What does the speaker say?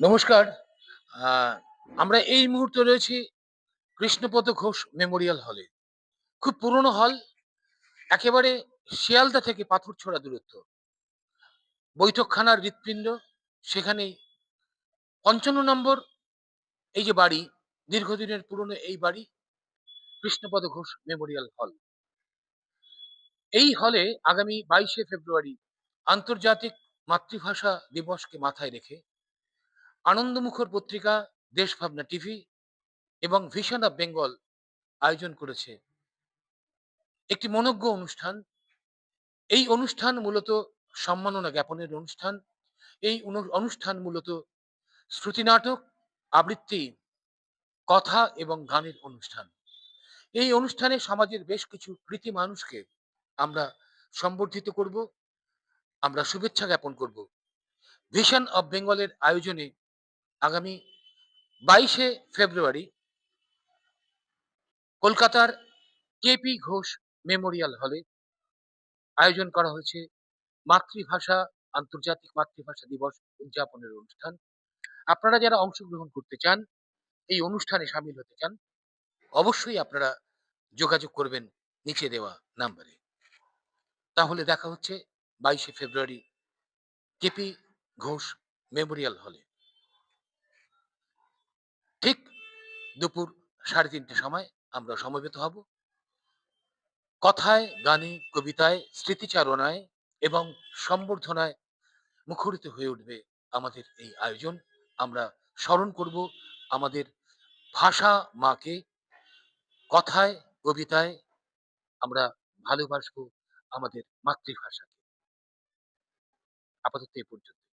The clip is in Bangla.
নমস্কার। আমরা এই মুহূর্তে রয়েছি কৃষ্ণপদ ঘোষ মেমোরিয়াল হলে। খুব পুরনো হল, একেবারে শিয়ালদা থেকে পাথর ছোড়া দূরত্ব। বৈঠকখানার হৃৎপিণ্ড সেখানে পঞ্চান্ন নম্বর, এই যে বাড়ি, দীর্ঘদিনের পুরনো এই বাড়ি, কৃষ্ণপদ ঘোষ মেমোরিয়াল হল। এই হলে আগামী বাইশে ফেব্রুয়ারি আন্তর্জাতিক মাতৃভাষা দিবসকে মাথায় রেখে আনন্দমুখর পত্রিকা দেশভাবনা টিভি এবং ভিশন অফ বেঙ্গল আয়োজন করেছে। একটি মনজ্ঞ অনুষ্ঠান। এই অনুষ্ঠান মূলত সম্মাননা জ্ঞাপনের অনুষ্ঠান। এই অনুষ্ঠান মূলত শ্রুতিনাটক আবৃত্তি, কথা এবং গানের অনুষ্ঠান। এই অনুষ্ঠানে সমাজের বেশ কিছু কৃতি মানুষকে আমরা সম্বর্ধিত করব, আমরা শুভেচ্ছা জ্ঞাপন করব। ভিশন অফ বেঙ্গলের আয়োজনে আগামী বাইশে ফেব্রুয়ারি কলকাতার কেপি ঘোষ মেমোরিয়াল হলে আয়োজন করা হয়েছে মাতৃভাষা, আন্তর্জাতিক মাতৃভাষা দিবস উদযাপনের অনুষ্ঠান। আপনারা যারা অংশগ্রহণ করতে চান, এই অনুষ্ঠানে সামিল হতে চান, অবশ্যই আপনারা যোগাযোগ করবেন নিচে দেওয়া নাম্বারে। তাহলে দেখা হচ্ছে বাইশে ফেব্রুয়ারি কেপি ঘোষ মেমোরিয়াল হলে। দুপুর সাড়ে তিনটে সময় আমরা সমবেত হব। কথায়, গানে, কবিতায়, স্মৃতিচারণায় এবং সম্বর্ধনায় মুখরিত হয়ে উঠবে আমাদের এই আয়োজন। আমরা স্মরণ করব আমাদের ভাষা মাকে। কথায়, কবিতায় আমরা ভালোবাসবো আমাদের মাতৃভাষাকে। আপাতত এ পর্যন্ত